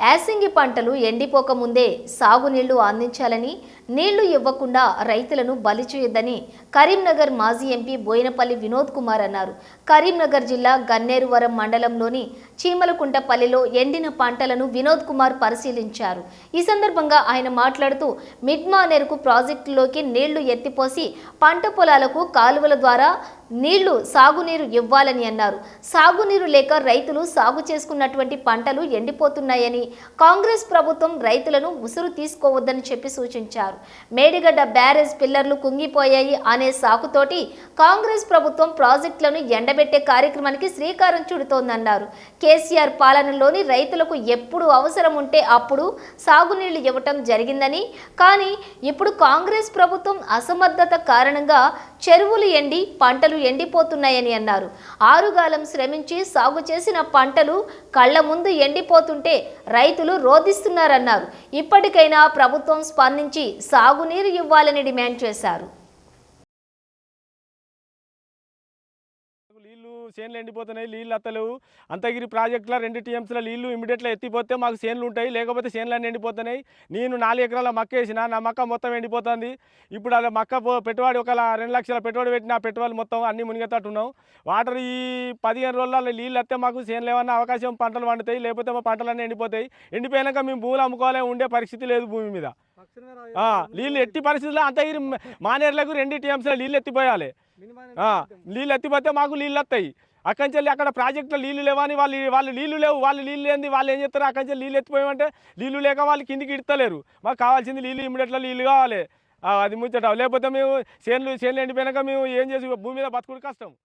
యాసింగి పంటలు ఎండిపోకముందే సాగునీళ్ళు అందించాలని నీళ్ళు ఇవ్వకుండా రైతులను బలి చేయొద్దని కరీంనగర్ మాజీ ఎంపీ బోయినపల్లి వినోద్ కుమార్ అన్నారు. కరీంనగర్ జిల్లా గన్నేరువరం మండలంలోని చీమలకుంటపల్లిలో ఎండిన పంటలను వినోద్ కుమార్ పరిశీలించారు. ఈ సందర్భంగా ఆయన మాట్లాడుతూ మిడ్మానేరుకు ప్రాజెక్టులోకి నీళ్ళు ఎత్తిపోసి పంట పొలాలకు కాలువల ద్వారా నీళ్ళు సాగునీరు ఇవ్వాలని అన్నారు. సాగునీరు లేక రైతులు సాగు చేసుకున్నటువంటి పంటలు ఎండిపోతున్నాయని కాంగ్రెస్ ప్రభుత్వం రైతులను ఉసురు తీసుకోవద్దని చెప్పి సూచించారు. మేడిగడ్డ బ్యారేజ్ పిల్లర్లు కుంగిపోయాయి అనే సాకుతోటి కాంగ్రెస్ ప్రభుత్వం ప్రాజెక్టులను ఎండబెట్టే కార్యక్రమానికి శ్రీకారం చుడుతోందన్నారు. కేసీఆర్ పాలనలోని రైతులకు ఎప్పుడు అవసరం ఉంటే అప్పుడు సాగునీళ్ళు ఇవ్వటం జరిగిందని కానీ ఇప్పుడు కాంగ్రెస్ ప్రభుత్వం అసమర్థత కారణంగా చెరువులు ఎండి పంటలు ఎండిపోతున్నాయని అన్నారు. ఆరుగాలం శ్రమించి సాగు చేసిన పంటలు కళ్ళ ముందు ఎండిపోతుంటే రైతులు రోధిస్తున్నారన్నారు. ఇప్పటికైనా ప్రభుత్వం స్పందించి సాగునీరు ఇవ్వాలని డిమాండ్ చేశారు. నీళ్ళు చేన్లు ఎండిపోతున్నాయి నీళ్ళు అత్తలేవు. అంతగిరి ప్రాజెక్టులో రెండు టీఎంసీల నీళ్ళు ఇమీడియట్లో ఎత్తిపోతే మాకు చేన్లు ఉంటాయి లేకపోతే చేన్లు అన్నీ ఎండిపోతున్నాయి. నేను నాలుగు ఎకరాల మక్క వేసిన నా మక్క మొత్తం ఎండిపోతుంది. ఇప్పుడు అలా మక్క పెట్టుబడి ఒక రెండు లక్షల పెట్టుబడి పెట్టిన పెట్టుబడి మొత్తం అన్ని మునిగేటట్టు ఉన్నాం వాటర్ ఈ పదిహేను రోజులలో నీళ్ళు వస్తే మాకు చేన్లు ఏమన్నా అవకాశం పంటలు పండుతాయి లేకపోతే మా పంటలన్నీ ఎండిపోతాయి. ఎండిపోయాక మేము భూములు అమ్ముకోవాలి ఉండే పరిస్థితి లేదు భూమి మీద. నీళ్ళు ఎట్టి పరిస్థితుల్లో అంతగిరి మానేర్లకు రెండు టీఎంసీల నీళ్ళు ఎత్తిపోయాలి. నీళ్ళు ఎత్తిపోతే మాకు నీళ్ళు వస్తాయి అక్కడి నుంచి అక్కడ ప్రాజెక్టులో నీళ్ళు లేవని వాళ్ళు వాళ్ళు నీళ్ళు లేవు వాళ్ళు నీళ్ళు లేని వాళ్ళు ఏం చేస్తారు? అక్కడి నుంచి నీళ్ళు ఎత్తిపోయామంటే నీళ్ళు లేక వాళ్ళు కిందికి ఇడతలేరు. మాకు కావాల్సింది నీళ్ళు ఇమ్మీడియట్లో నీళ్ళు కావాలి. అది ముచ్చట. లేకపోతే మేము చేన్లు చేన్లు ఎండిపోయినాక మేము ఏం చేసి భూమి మీద బతుకుడు కష్టం.